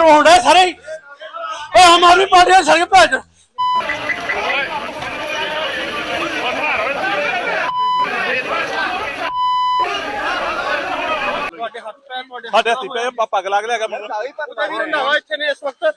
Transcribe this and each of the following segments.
ਮਰਵਾਉਣ ਡਿਆ ਸਾਰੇ ਹੀ। ਓਏ ਆਮ ਆਦਮੀ ਪਾਰਟੀ ਦੇ ਸਾਰੇ ਚੋਦ। ਤੁਹਾਡੇ ਹੱਥ ਪੈਰ ਤੁਹਾਡੇ ਸਾਡੇ ਹੱਥੀ ਪਏ ਪਾ- ਪੱਗ ਲੱਗ ਲਿਆ ਕਰ ਮੈਨੂੰ ਉਹਦਾ ਵੀ ਰੰਧਾਵਾ ਇੱਥੇ ਨੇ ਇਸ ਵਕਤ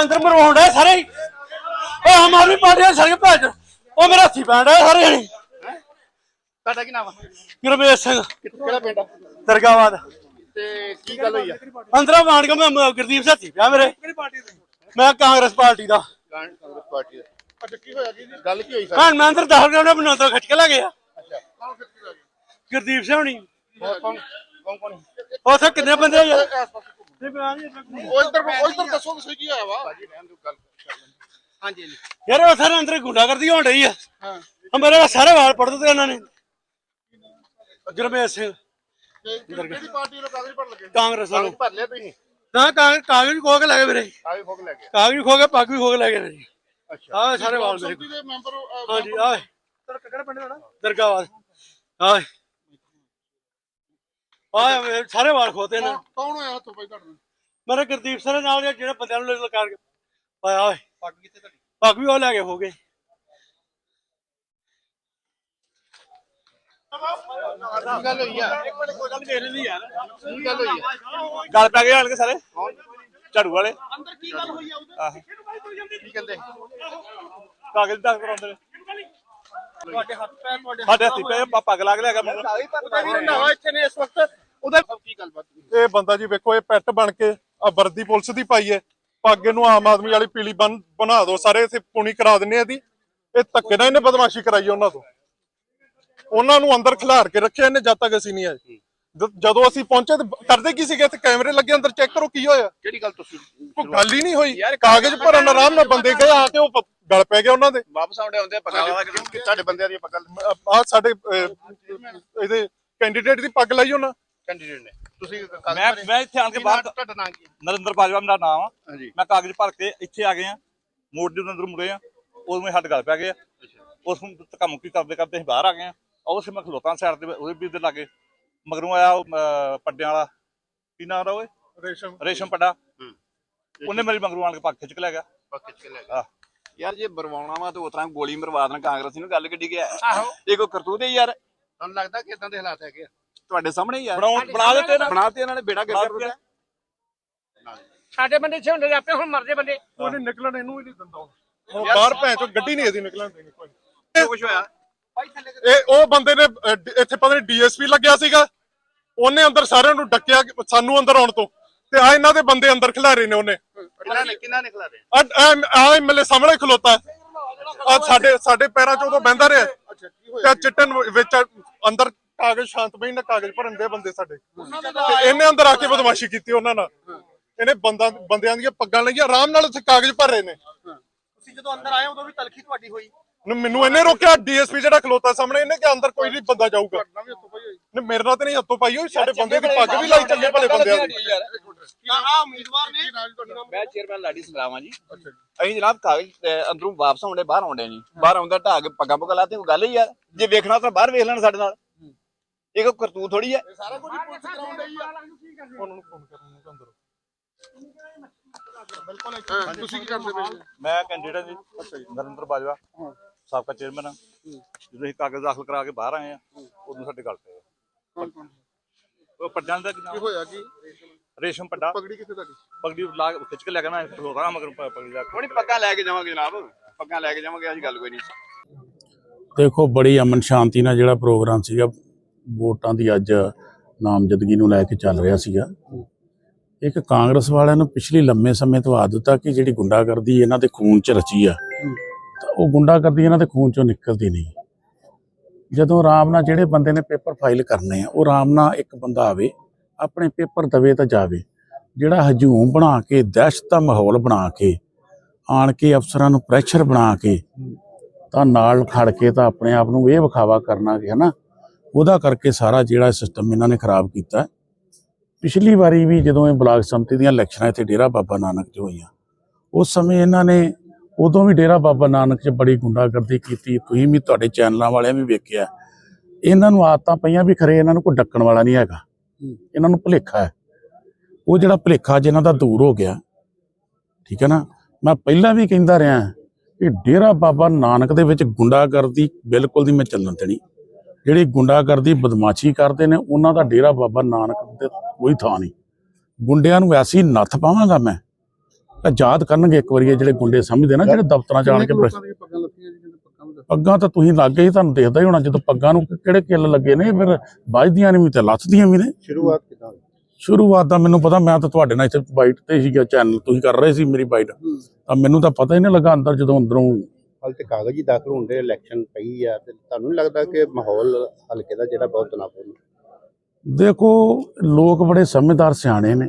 ਅੰਦਰ ਮਰਵਾਉਣ ਡਿਆ ਸਾਰੇ ਹੀ। ਆਮ ਆਦਮੀ ਪਾਰਟੀ ਦੇ ਸਾਰੇ ਭੈਣ ਚੋਦ। ਉਹ ਮੇਰੇ ਹੱਥੀ ਪੈਣ ਡਿਆ ਸਾਰੇ ਜਣੇ। ਤੁਹਾਡਾ ਕੀ ਨਾਮ ਆ? ਗੁਰਮੇਸ਼ ਸਿੰਘ। ਕਿਹੜਾ ਪਿੰਡ ਆ? ਦਰਗਾਬਾਦ। ਤੇ ਕੀ ਗੱਲ ਹੋਈ ਆ? ਅੰਦਰੋਂ ਮਾਣ ਕੇ ਮੈਂ ਮ- ਗੁਰਦੀਪ ਸਿੰਘ ਹੱਥੀ ਪਿਆ ਮੇਰੇ। ਮੈਂ ਕਾਂਗਰਸ ਪਾਰਟੀ ਦਾ। ਕਾਂਗਰਸ ਪਾਰਟੀ ਦਾ। ਅੱਛਾ ਕੀ ਹੋਇਆ ਕੀ ਗੱਲ ਕੀ ਹੋਈ ਸਰ? ਹਾਂ ਮੈਂ ਅੰਦਰ ਦਾਖਲ ਕਰਾਉਣਾ ਮੈਨੂੰ ਅੰਦਰ ਖੱਟ ਕੇ ਲੈ ਗਿਆ ਅੱਛਾ। ਕੌਣ ਫਿਰ ਕੀ ਹੋਇਆ ਗੁਰਦੀਪ ਸਿੰਘ ਹੋਣੀ। ਹੋਰ ਕੌਣ ਕੌਣ ਕੌਣ? ਉੱਥੇ ਕਿੰਨੇ ਬੰਦੇ ਆ? ਯਾਰ। ਉਹ ਇੱਧਰ ਉਹ ਇੱਧਰ ਦੱਸੋ ਤੁਸੀਂ ਕੀ ਹੋਇਆ ਵਾ? ਭਾਜੀ ਰਹਿਣ ਦਿਓ ਗੱਲ ਕਰ ਲੈਂਦੇ। ਹਾਂਜੀ ਹਾਂਜੀ। ਯਾਰ ਉੱਥੇ ਨਾ ਅੰਦਰ ਗੁੰਡਾਗਰਦੀ ਹੋਣ ਡਈ ਆ। ਹਾਂ। ਆ ਮੇਰੇ ਸਾਰੇ ਵਾਲ ਪੜ ਦਿੱਤੇ ਇਹਨਾਂ ਨੇ। ਗੁਰਮੇਸ਼ ਸਿੰਘ। ਤੇ ਕਿਹੜੀ ਪਾਰਟੀ ਨੂੰ ਕਾਗਜ਼ ਭਰ ਲੱਗੇ? ਕਾਂਗਰਸ ਵਾਲੇ। ਕਾਗਜ਼ ਭਰ ਲਿਆ ਤੁਸੀਂ? ਨਾ ਕਾਗਜ਼ ਕਾਗਜ਼ ਵੀ ਖੋ ਕੇ ਲੈ ਗਏ ਮੇਰੇ ਕਾਗਜ਼ ਲੈ ਗਏ? ਖੋ ਕੇ ਪੱਗ ਵੀ ਖੋ ਕੇ ਲੈ ਗਏ ਮੇਰੀ ਅੱਛਾ। ਆਹ ਸਾਰੇ ਵਾਲ ਮੇਰੇ ਸੰਮਤੀ ਦੇ ਮੈਂਬਰ ਹਾਂਜੀ ਆਹ। ਤੇਰਾ ਕਿਹੜਾ ਪਿੰਡ ਦਾ ਦਰਗਾਬਾਦ ਆਹ ਸਾਰੇ ਵਾਲ ਖੋਤੇ ਨੇ। ਕੌਣ ਹੋਇਆ ਹੱਥੋਂ ਭਾਈ ਤੁਹਾਡੇ ਨਾਲ? ਮੇਰੇ ਗੁਰਦੀਪ ਸਿੰਘ ਨਾਲ ਦੇ ਜਿਹੜੇ ਬੰਦਿਆਂ ਨੂੰ ਲਲਕਾਰ ਕੇ ਪਾਇਆ ਓਏ ਪੱਗ ਕਿੱਥੇ ਤੁਹਾਡੀ? ਪੱਗ ਵੀ ਉਹ ਲੈ ਕੇ ਹੋ ਗਏ। ਕੀ ਗੱਲ ਹੋਈ ਆ? ਕੀ ਹੋਈ ਆ? ਪੈ ਗਏ ਆਣ ਕੇ ਸਾਰੇ? ਝਾੜੂ ਵਾਲੇ? ਅੰਦਰ ਕੀ ਗੱਲ ਹੋਈ ਆ ਆਹੋ। ਕੀ ਕਹਿੰਦੇ? ਕਾਗਜ਼ ਦਾ ਕਰਾਉਂਦੇ ਨੇ। ਤੁਹਾਡੇ ਹੱਥ ਪੈਰ ਤੁਹਾਡੇ ਸਾਡੇ ਹੱਥੀ ਪਾ- ਪੱਗ ਲੱਗ ਲਿਆ ਕਰ ਮੈਨੂੰ ਉਹਦਾ ਵੀ ਰੰਧਾਵਾ ਇੱਥੇ ਨੇ ਇਸ ਵਕਤ। ਉਹਦਾ ਕੀ ਗੱਲਬਾਤ? ਇਹ ਬੰਦਾ ਜੀ ਵੇਖੋ ਇਹ ਪੈਟ ਬਣ ਕੇ ਆ ਵਰਦੀ ਪੁਲਿਸ ਦੀ ਪਾਈ ਹੈ। ਪੱਗ ਨੂੰ ਆਮ ਆਦਮੀ ਵਾਲੀ ਪੀਲੀ ਬਨ ਬਣਾ ਦਿਓ ਸਾਰੇ ਇੱਥੇ ਪੁਣੀ ਕਰਾ ਦਿੰਨੇ ਆ ਇਹਦੀ। ਇਹ ਧੱਕੇ ਨਾਲ ਇਹਨੇ ਬਦਮਾਸ਼ੀ ਕਰਾਈ ਉਹਨਾਂ ਤੋਂ। ਉਹਨਾਂ ਨੂੰ ਅੰਦਰ ਖਿਲਾਰ ਕੇ ਰੱਖਿਆ ਇਹਨੇ ਜਦ ਤੱਕ ਅਸੀਂ ਨਹੀਂ ਆਏ। ਜਦੋਂ ਅਸੀਂ ਪਹੁੰਚੇ ਤੇ ਕਰਦੇ ਕੀ ਸੀਗੇ? ਇੱਥੇ ਕੈਮਰੇ ਲੱਗੇ ਅੰਦਰ ਚੈੱਕ ਕਰੋ ਕੀ ਹੋਇਆ। ਕਿਹੜੀ ਗੱਲ ਤੁਸੀਂ ਕੋਈ ਗੱਲ ਹੀ ਨਹੀਂ ਹੋਈ। ਕਾਗਜ਼ ਭਰਨ ਆਰਾਮ ਨਾਲ ਬੰਦੇ ਗਏ ਆ ਕੇ ਉਹ ਪ- ਗਲ ਪੈ ਗਿਆ ਉਹਨਾਂ ਦੇ। ਵਾਪਸ ਆਉਂਦੇ ਹੁੰਦੇ ਪੱਗਾਂ ਤੁਹਾਡੇ ਬੰਦਿਆਂ ਦੀਆਂ ਪੱਗਾਂ ਆ ਸਾਡੇ ਇਹਦੇ ਕੈਂਡੀਡੇਟ ਦੀ ਪੱਗ ਲਾਈ ਉਹਨਾਂ। ਕੈਂਡੀਡੇਟ ਨੇ। ਤੁਸੀਂ ਮੈਂ ਮੈਂ ਇੱਥੇ ਆਣ ਕੇ ਬਾਹਰ ਤੁਹਾਡਾ ਨਾਮ ਕੀ ਹੈ? ਨਰਿੰਦਰ ਬਾਜਵਾ ਮੇਰਾ ਨਾਮ ਆ। ਹਾਂਜੀ। ਮੈਂ ਕਾਗਜ਼ ਭਰ ਕੇ ਇੱਥੇ ਆ ਗਏ ਆ ਮੋੜ ਦੇ ਅੰਦਰ ਮੁੜੇ ਆ। ਉਦੋਂ ਮੈਂ ਸਾਡੇ ਗੱਲ ਪੈ ਗਏ ਆ ਉਸ ਨੂੰ ਧੱਕਾ ਮੁੱਕੀ ਕਰਦੇ ਕਰਦੇ ਅਸੀਂ ਬਾਹਰ ਆ ਗਏ ਆ। ਉਹ ਸੇ ਮੈਂ ਖਲੋਤਾ ਸਾਈਡ ਤੇ ਉਹਦੇ ਵੀ ਦੇ ਲਾਗੇ। ਮਗਰੋਂ ਆਇਆ ਉਹ, ਅਹ, ਪੱਡਿਆਂ ਵਾਲਾ। ਕੀ ਨਾਮ ਦਾ ਓਏ? ਰੇਸ਼ਮ। ਰੇਸ਼ਮ ਪੱਡਾ। ਉਹਨੇ ਮੇਰੀ ਮਗਰੋਂ ਆਣ ਕੇ ਪੱਖ ਖਿੱਚ ਕੇ ਲੈ ਗਿਆ। ਲੈ ਆਹ। ਯਾਰ ਜੇ ਬਰਵਾਉਣਾ ਵਾ ਤੇ ਉਸ ਤਰ੍ਹਾਂ ਗੋਲੀ ਮਰਵਾ ਦੇਣਾ ਕਾਂਗਰਸੀ ਨੂੰ ਗੱਲ ਕਿੱਡੀ ਗਿਆ। ਆਹੋ। ਇਹ ਕੋਈ ਕਰਤੂਤ ਹੈ ਯਾਰ? ਤੁਹਾਨੂੰ ਲੱਗਦਾ ਕਿ ਇਦਾਂ ਦੇ ਹਾਲਾਤ ਹੈਗੇ ਆ? ਤੁਹਾਡੇ ਸਾਹਮਣੇ ਹੀ ਬਣਾਉਣ ਬਣਾ ਦਿੱਤੇ ਨਾ। ਬਣਾ ਤੇ ਇਹਨਾਂ ਨੇ ਬੇੜਾ ਬਣਾ ਕਰ ਦਿੱਤਾ ਸਾਡੇ ਬੰਦੇ ਇੱਥੇ ਹੁੰਦੇ ਆਪੇ ਹੁਣ ਮਰਦੇ ਬੰਦੇ। ਉਹਨੇ ਨਿਕਲਣ ਇਹਨੂੰ ਹੀ ਨਹੀਂ ਦਿੰਦਾ ਹੁਣ ਬਾਹਰ ਭੈਣ ਚੋ ਗੱਡੀ ਨਹੀਂ ਇਹਦੀ ਨਿਕਲਣ ਦੇਣੀ ਕੋਈ ਕੁਛ ਹੋਇਆ? ਇਹ ਉਹ ਬੰਦੇ ਨੇ ਅਹ, ਡ- ਇੱਥੇ ਪਤਾ ਨਹੀਂ ਡੀਐਸਪੀ ਲੱਗਿਆ ਸੀਗਾ। ਉਹਨੇ ਅੰਦਰ ਸਾਰਿਆਂ ਨੂੰ ਡੱਕਿਆ ਕਿ ਸਾਨੂੰ ਅੰਦਰ ਆਉਣ ਤੋਂ। ਤੇ ਆ ਇਹਨਾਂ ਦੇ ਬੰਦੇ ਅੰਦਰ ਖਿਲਾਰੇ ਨੇ ਉਹਨੇ। ਕਿੰਨਾ ਨੇ ਕਿੰਨਾ ਨਿਕਲਾ ਦੇ ਆ ਐਮਐਲਏ ਸਾਹਮਣੇ ਖਲੋਤਾ। ਆ ਸਾਡੇ ਸਾਡੇ ਪੈਰਾਂ 'ਚ ਉਦੋਂ ਬਹਿੰਦਾ ਰਿਹਾ। ਅੱਛਾ ਕੀ ਹੋਇਆ ਤੇ ਚਿੱਟਨ ਵਿੱਚ ਅੰਦਰ ਕਾਗਜ਼ ਸ਼ਾਂਤਮਈ ਨਾਲ ਕਾਗਜ਼ ਭਰਨ ਦੇ ਬੰਦੇ ਸਾਡੇ। ਤੇ ਇਹਨੇ ਅੰਦਰ ਆ ਕੇ ਬਦਮਾਸ਼ੀ ਕੀਤੀ ਉਹਨਾਂ ਨਾਲ। ਇਹਨੇ ਬੰਦਾ ਬੰਦਿਆਂ ਦੀਆਂ ਪੱਗਾਂ ਲਈਆਂ ਆਰਾਮ ਨਾਲ ਉੱਥੇ ਕਾਗਜ਼ ਭਰ ਰਹੇ ਨੇ। ਤੁਸੀਂ ਜਦੋਂ ਅੰਦਰ ਆਏ ਉਦੋਂ ਵੀ ਤਲਖੀ ਤੁਹਾਡੀ ਹੋਈ? ਮੈਨੂੰ ਇਹਨੇ ਰੋਕਿਆ ਡੀਐਸਪੀ ਜਿਹੜਾ ਖਲੋਤਾ ਸਾਹਮਣੇ ਇਹਨੇ ਕਿ ਅੰਦਰ ਕੋਈ ਨਹੀਂ ਬੰਦਾ ਜਾਊਗਾ। ਨਾ ਮੇਰੇ ਨਾਲ ਤੇ ਨਹੀਂ ਹੱਥੋਂ ਪਾਈ ਹੋਈ ਸਾਡੇ ਬੰਦੇ ਦੀ ਪੱਗ ਵੀ ਲਾਈ ਚੰਗੇ ਭਲੇ ਬੰਦਿਆਂ ਦੀ। ਆ ਉਮੀਦਵਾਰ ਨੇ। ਮੈਂ ਚੇਅਰਮੈਨ ਲਾਡੀ ਸੰਗਰਾਮਾ ਜੀ। ਅਸੀਂ ਜਨਾਬ ਕਾਗਜ਼ ਅੰਦਰੋਂ ਵਾਪਸ ਆਉਂਦੇ ਬਾਹਰ ਆਉਂਦੇ ਜੀ ਬਾਹਰ ਆਉਂਦਾ ਕੇ ਪੱਗਾਂ ਪੁੱਗਾਂ ਲਾਤੇ ਕੋਈ ਗੱਲ ਹੀ ਯਾਰ ਜੇ ਵੇਖਣਾ ਤਾਂ ਬਾਹਰ ਵੇਖ ਲੈਣ ਸਾਡੇ ਨਾਲ। ਇਹ ਕੋਈ ਕਰਤੂਤ ਥੋੜੀ ਹੈ ਸਾਰਾ ਕੁਝ ਪੁਲਿਸ ਕਰਾਉਣ ਡਈ ਆ। ਉਹਨਾਂ ਨੂੰ ਫੋਨ ਕਰਨ ਨੂੰ ਅੰਦਰ। ਹਾਂ, ਤੁਸੀਂ ਕੀ ਕਰਦੇ ਪਏ ਮੈਂ ਕੈਂਡੀਡੇਟ ਜੀ ਨਰਿੰਦਰ ਬਾਜਵਾ ਸਾਬਕਾ ਚੇਅਰਮੈਨ ਆ। ਜਦੋਂ ਅਸੀਂ ਕਾਗਜ਼ ਦਾਖਲ ਕਰਾ ਕੇ ਬਾਹਰ ਆਏ ਆ ਉਦੋਂ ਸਾਡੇ ਗੱਲ ਪਏ ਉਹ ਪੱਡਾਂ ਦਾ ਕੀ ਕੀ ਹੋਇਆ ਕੀ? ਰੇਸ਼ਮ ਪੱਡਾ ਪਗੜੀ ਕਿੱਥੇ ਤੁਹਾਡੀ? ਪਗੜੀ ਲਾ ਕੇ ਖਿੱਚ ਕੇ ਲੈ ਗਿਆ ਮੈਂ ਖਲੋਤਾ ਮਗਰ ਪਗੜੀ ਲਾ ਕੇ। ਹੁਣੀ ਪੱਗਾਂ ਲੈ ਕੇ ਜਾਵਾਂਗੇ ਜਨਾਬ। ਪੱਗਾਂ ਲੈ ਕੇ ਜਾਵਾਂਗੇ ਅਸੀਂ ਗੱਲ ਕੋਈ ਨਹੀਂ। ਦੇਖੋ ਬੜੀ ਅਮਨ ਸ਼ਾਂਤੀ ਨਾਲ ਜਿਹੜਾ ਪ੍ਰੋਗਰਾਮ ਸੀਗਾ ਵੋਟਾਂ ਦੀ ਅੱਜ ਨਾਮਜ਼ਦਗੀ ਨੂੰ ਲੈ ਕੇ ਚੱਲ ਰਿਹਾ ਸੀਗਾ। ਇੱਕ ਕਾਂਗਰਸ ਵਾਲਿਆਂ ਨੂੰ ਪਿਛਲੇ ਲੰਮੇ ਸਮੇਂ ਤੋਂ ਆਦਤ ਆ ਕਿ ਜਿਹੜੀ ਗੁੰਡਾਗਰਦੀ ਇਹਨਾਂ ਦੇ ਖੂਨ 'ਚ ਰਚੀ ਆ, ਤਾਂ ਉਹ ਗੁੰਡਾਗਰਦੀ ਇਹਨਾਂ ਦੇ ਖੂਨ 'ਚੋਂ ਨਿਕਲਦੀ ਨਹੀਂ। ਜਦੋਂ ਆਰਾਮ ਨਾਲ ਜਿਹੜੇ ਬੰਦੇ ਨੇ ਪੇਪਰ ਫਾਈਲ ਕਰਨੇ ਆ, ਉਹ ਆਰਾਮ ਨਾਲ ਇੱਕ ਬੰਦਾ ਆਵੇ, ਆਪਣੇ ਪੇਪਰ ਦਵੇ ਤਾਂ ਜਾਵੇ। ਜਿਹੜਾ ਹਜੂਮ ਬਣਾ ਕੇ, ਦਹਿਸ਼ਤ ਦਾ ਮਾਹੌਲ ਬਣਾ ਕੇ, ਆਣ ਕੇ ਅਫਸਰਾਂ ਨੂੰ ਪ੍ਰੈਸ਼ਰ ਬਣਾ ਕੇ, ਤਾਂ ਨਾਲ ਖੜ ਕੇ ਤਾਂ ਆਪਣੇ ਆਪ ਨੂੰ ਇਹ ਵਿਖਾਵਾ ਕਰਨਾ ਕਿ ਹਨਾ ਉਹਦਾ ਕਰਕੇ ਸਾਰਾ ਜਿਹੜਾ ਸਿਸਟਮ ਇਹਨਾਂ ਨੇ ਖਰਾਬ ਕੀਤਾ। ਪਿਛਲੀ ਵਾਰੀ ਵੀ ਜਦੋਂ ਇਹ ਬਲਾਕ ਸੰਮਤੀ ਦੀਆਂ ਇਲੈਕਸ਼ਨਾਂ ਇੱਥੇ ਡੇਰਾ ਬਾਬਾ ਨਾਨਕ 'ਚ ਹੋਈਆਂ ਉਸ ਸਮੇਂ ਇਹਨਾਂ ਨੇ ਉਦੋਂ ਵੀ ਡੇਰਾ ਬਾਬਾ ਨਾਨਕ 'ਚ ਬੜੀ ਗੁੰਡਾਗਰਦੀ ਕੀਤੀ। ਤੁਸੀਂ ਵੀ ਤੁਹਾਡੇ ਚੈਨਲਾਂ ਵਾਲਿਆਂ ਵੀ ਵੇਖਿਆ ਇਹਨਾਂ ਨੂੰ ਆਦਤਾਂ ਪਈਆਂ ਵੀ ਖਰੇ ਇਹਨਾਂ ਨੂੰ ਕੋਈ ਡੱਕਣ ਵਾਲਾ ਨਹੀਂ ਹੈਗਾ। ਇਹਨਾਂ ਨੂੰ ਭੁਲੇਖਾ ਹੈ। ਉਹ ਜਿਹੜਾ ਭੁਲੇਖਾ ਜਿਹਨਾਂ ਦਾ ਦੂਰ ਹੋ ਗਿਆ ਠੀਕ ਹੈ ਨਾ? ਮੈਂ ਪਹਿਲਾਂ ਵੀ ਕਹਿੰਦਾ ਰਿਹਾ ਕਿ ਡੇਰਾ ਬਾਬਾ ਨਾਨਕ ਦੇ ਵਿੱਚ ਗੁੰਡਾਗਰਦੀ ਬਿਲਕੁਲ ਨਹੀਂ ਮੈਂ ਚੱਲਣ ਦੇਣੀ। ਜਿਹੜੀ ਗੁੰਡਾਗਰਦੀ ਬਦਮਾਸ਼ੀ ਕਰਦੇ ਨੇ ਉਹਨਾਂ ਦਾ ਡੇਰਾ ਬਾਬਾ ਨਾਨਕ ਤੇ ਕੋਈ ਥਾਂ ਨਹੀਂ। ਗੁੰਡਿਆਂ ਨੂੰ ਐਸੀ ਨੱਥ ਪਾਵਾਂਗਾ ਮੈਂ ਤਾਂ ਯਾਦ ਕਰਨਗੇ ਇੱਕ ਵਾਰੀ ਇਹ ਜਿਹੜੇ ਗੁੰਡੇ ਸਮਝਦੇ ਨਾ ਜਿਹੜੇ ਦਫ਼ਤਰਾਂ ਚ ਆਣ ਕੇ ਪੱਗਾਂ ਤਾਂ ਤੁਸੀਂ ਲੱਗੇ ਹੀ ਤੁਹਾਨੂੰ ਦੇਖਦਾ ਹੀ ਹੋਣਾ ਜਦੋਂ ਪੱਗਾਂ ਨੂੰ ਕਿਹੜੇ ਕਿੱਲ ਲੱਗੇ ਨੇ ਫਿਰ ਵੱਜਦੀਆਂ ਨੇ ਵੀ ਤੇ ਲੱਥਦੀਆਂ ਵੀ ਨੇ। ਸ਼ੁਰੂਆਤ ਕਿਦਾਂ ਸ਼ੁਰੂਆਤ ਦਾ ਮੈਨੂੰ ਪਤਾ ਮੈਂ ਤਾਂ ਤੁਹਾਡੇ ਨਾਲ ਇੱਥੇ ਬਾਈਟ ਤੇ ਸੀਗਾ ਚੈਨਲ ਤੁਸੀਂ ਕਰ ਰਹੇ ਸੀ ਮੇਰੀ ਬਾਈਟ। ਤਾਂ ਮੈਨੂੰ ਤਾਂ ਪਤਾ ਹੀ ਨਹੀਂ ਲੱਗਾ ਅੰਦਰ ਜਦੋਂ ਅੰਦਰੋਂ ਹਾਲ ਤੇ ਕਾਗਜ਼ ਹੀ ਦਾਖਲ ਹੁੰਦੇ ਇਲੈਕਸ਼ਨ ਪਈ ਆ ਤੇ ਤੁਹਾਨੂੰ ਨਹੀਂ ਲੱਗਦਾ ਕਿ ਮਾਹੌਲ ਹਲਕੇ ਦਾ ਜਿਹੜਾ ਬਹੁਤ ਤਣਾਅਪੂਰਨ ਦੇਖੋ, ਲੋਕ ਬੜੇ ਸਮਝਦਾਰ ਸਿਆਣੇ ਨੇ।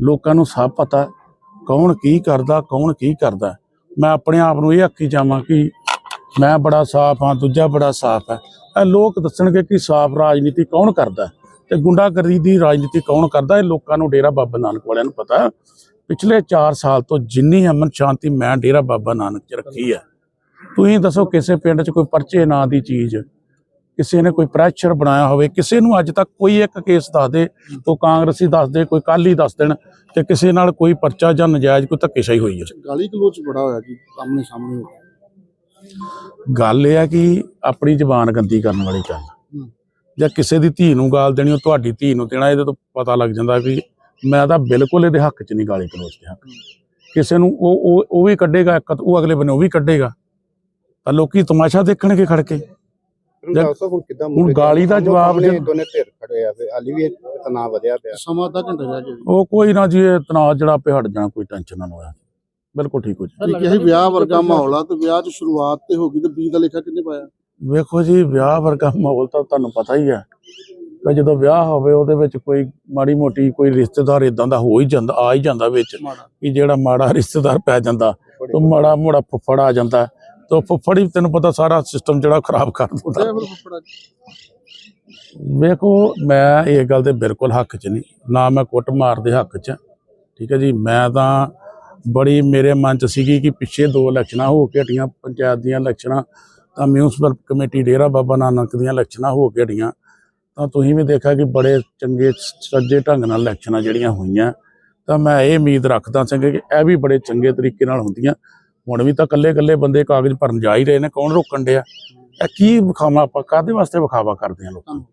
ਲੋਕਾਂ ਨੂੰ ਸਭ ਪਤਾ ਕੌਣ ਕੀ ਕਰਦਾ, ਕੌਣ ਕੀ ਕਰਦਾ। ਮੈਂ ਆਪਣੇ ਆਪ ਨੂੰ ਇਹ ਆਖੀ ਜਾਵਾਂ ਕਿ ਮੈਂ ਬੜਾ ਸਾਫ਼ ਹਾਂ, ਦੂਜਾ ਬੜਾ ਸਾਫ਼ ਹੈ। ਇਹ ਲੋਕ ਦੱਸਣਗੇ ਕਿ ਸਾਫ਼ ਰਾਜਨੀਤੀ ਕੌਣ ਕਰਦਾ ਤੇ ਗੁੰਡਾਗਰਦੀ ਦੀ ਰਾਜਨੀਤੀ ਕੌਣ ਕਰਦਾ ਇਹ ਲੋਕਾਂ ਨੂੰ ਡੇਰਾ ਬਾਬਾ ਨਾਨਕ ਵਾਲਿਆਂ ਨੂੰ ਪਤਾ। ਪਿਛਲੇ 4 ਸਾਲ ਤੋਂ ਜਿੰਨੀ ਅਮਨ ਸ਼ਾਂਤੀ ਮੈਂ ਡੇਰਾ ਬਾਬਾ ਨਾਨਕ 'ਚ ਰੱਖੀ ਹੈ ਤੁਸੀਂ ਦੱਸੋ ਕਿਸੇ ਪਿੰਡ 'ਚ ਕੋਈ ਪਰਚੇ ਨਾਂ ਦੀ ਚੀਜ਼ ਕਿਸੇ ਨੇ ਕੋਈ ਪ੍ਰੈਸ਼ਰ ਬਣਾਇਆ ਹੋਵੇ ਕਿਸੇ ਨੂੰ ਅੱਜ ਤੱਕ ਕੋਈ ਇੱਕ ਕੇਸ ਦੱਸ ਦੇ ਉਹ ਕਾਂਗਰਸੀ ਦੱਸ ਦੇ ਕੋਈ ਕਾਲੀ ਦੱਸ ਦੇਣ ਕਿ ਕਿਸੇ ਨਾਲ ਕੋਈ ਪਰਚਾ ਜਾਂ ਨਜਾਇਜ਼ ਕੋਈ ਧੱਕੇਸ਼ਾਹੀ ਹੋਈ ਹੈ ਗਾਲੀ ਗਲੋਚ ਬੜਾ ਹੋਇਆ ਜੀ ਸਾਹਮਣੇ ਸਾਹਮਣੇ। ਗੱਲ ਇਹ ਹੈ ਕਿ ਆਪਣੀ ਜ਼ਬਾਨ ਗੰਦੀ ਕਰਨ ਵਾਲੀ ਗੱਲ ਜਾਂ ਕਿਸੇ ਦੀ ਧੀ ਨੂੰ ਗਾਲ ਦੇਣੀ ਉਹ ਤੁਹਾਡੀ ਧੀ ਨੂੰ ਦੇਣਾ ਇਹਦੇ ਤੋਂ ਪਤਾ ਲੱਗ ਜਾਂਦਾ ਵੀ ਮੈਂ ਤਾਂ ਬਿਲਕੁਲ ਇਹਦੇ ਹੱਕ 'ਚ ਨਹੀਂ ਗਾਲੀ ਗਲੋਚ ਦੇ ਹੱਕ ਕਿਸੇ ਨੂੰ ਉਹ ਉਹ ਉਹ ਵੀ ਕੱਢੇਗਾ ਇੱਕ ਉਹ ਅਗਲੇ ਬੰਨੇ ਉਹ ਵੀ ਕੱਢੇਗਾ। ਤਾਂ ਲੋਕੀ ਤਮਾਸ਼ਾ ਦੇਖਣਗੇ ਖੜ ਕੇ। ਹੁਣ ਗਾਲੀ ਦਾ ਜਵਾਬ ਜੇ ਜੇ- ਦੋਨੇ ਧਿਰ ਖੜੇ ਆ ਫੇ ਹਾਲੀ ਵੀ ਤਣਾਅ ਵਧਿਆ ਪਿਆ। ਸਮਾਂ ਅੱਧਾ ਘੰਟਾ ਰਹਿ ਗਿਆ ਜੀ। ਉਹ ਕੋਈ ਨਾ ਜੀ ਇਹ ਤਣਾਅ ਜਿਹੜਾ ਹਟ ਜਾਣਾ ਕੋਈ ਟੈਨਸ਼ਨ ਨਾ ਹੋਇਆ ਬਿਲਕੁਲ ਠੀਕ ਹੋ ਜੀ। ਇਹ ਕਿ ਵਿਆਹ ਵਰਗਾ ਮਾਹੌਲ ਆ ਤੇ ਵਿਆਹ ਦੀ ਸ਼ੁਰੂਆਤ ਤੇ ਹੋ ਗਈ ਤੇ ਬੀ ਦਾ ਲੇਖਾ ਕਿੰਨੇ ਪਾਇਆ? ਵੇਖੋ ਜੀ ਵਿਆਹ ਵਰਗਾ ਮਾਹੌਲ ਤਾਂ ਤੁਹਾਨੂੰ ਪਤਾ ਹੀ ਹੈ ਕਿ ਜਦੋਂ ਵਿਆਹ ਹੋਵੇ ਉਹਦੇ ਵਿੱਚ ਕੋਈ ਮਾੜੀ ਮੋਟੀ ਕੋਈ ਰਿਸ਼ਤੇਦਾਰ ਇਦਾਂ ਦਾ ਹੋ ਹੀ ਜਾਂਦਾ ਆ ਹੀ ਜਾਂਦਾ ਵਿੱਚ ਕਿ ਜਿਹੜਾ ਮਾੜਾ ਰਿਸ਼ਤੇਦਾਰ ਪੈ ਜਾਂਦਾ ਤੇ ਮਾੜਾ ਮੋੜਾ ਫੁੱਫੜ ਆ ਜਾਂਦਾ। ਤੇ ਫੁੱਫੜ ਹੀ ਤੈਨੂੰ ਪਤਾ ਸਾਰਾ ਸਿਸਟਮ ਜਿਹੜਾ ਖਰਾਬ ਕਰ ਦਿੰਦਾ। ਤੇ ਵੇਖੋ ਮੈਂ ਇਹ ਗੱਲ ਦੇ ਬਿਲਕੁਲ ਹੱਕ 'ਚ ਨਹੀਂ। ਨਾ ਮੈਂ ਕੁੱਟ ਮਾਰ ਦੇ ਹੱਕ 'ਚ। ਠੀਕ ਹੈ ਜੀ ਮੈਂ ਤਾਂ ਬੜੀ ਮੇਰੇ ਮਨ 'ਚ ਸੀਗੀ ਕਿ ਪਿੱਛੇ ਦੋ ਇਲੈਕਸ਼ਨਾਂ ਹੋ ਕੇ ਹਟੀਆਂ ਪੰਚਾਇਤ ਦੀਆਂ ਇਲੈਕਸ਼ਨਾਂ ਤਾਂ ਮਿਊਨਿਸਪਲ ਕਮੇਟੀ ਡੇਰਾ ਬਾਬਾ ਨਾਨਕ ਦੀਆਂ ਇਲੈਕਸ਼ਨਾਂ ਹੋ ਕੇ ਹਟੀਆਂ। ਤਾਂ ਤੁਸੀਂ ਵੀ ਦੇਖਿਆ ਕਿ ਬੜੇ ਚੰਗੇ ਸੱਜੇ ਢੰਗ ਨਾਲ ਇਲੈਕਸ਼ਨਾਂ ਜਿਹੜੀਆਂ ਹੋਈਆਂ, ਤਾਂ ਮੈਂ ਇਹ ਉਮੀਦ ਰੱਖਦਾ ਸੀ ਕਿ ਇਹ ਵੀ ਬੜੇ ਚੰਗੇ ਤਰੀਕੇ ਨਾਲ ਹੁੰਦੀਆਂ। ਹੁਣ ਵੀ ਤਾਂ ਕੱਲੇ ਕੱਲੇ ਬੰਦੇ ਕਾਗਜ਼ ਭਰਨ ਜਾ ਹੀ ਰਹੇ ਨੇ, ਕੌਣ ਰੋਕਣ ਡਿਆ? ਇਹ ਕੀ ਵਿਖਾਵਾ ਆਪਾਂ ਕਾਦੇ ਵਾਸਤੇ ਵਿਖਾਵਾ ਕਰਦੇ ਹਾਂ ਲੋਕਾਂ ਨੂੰ?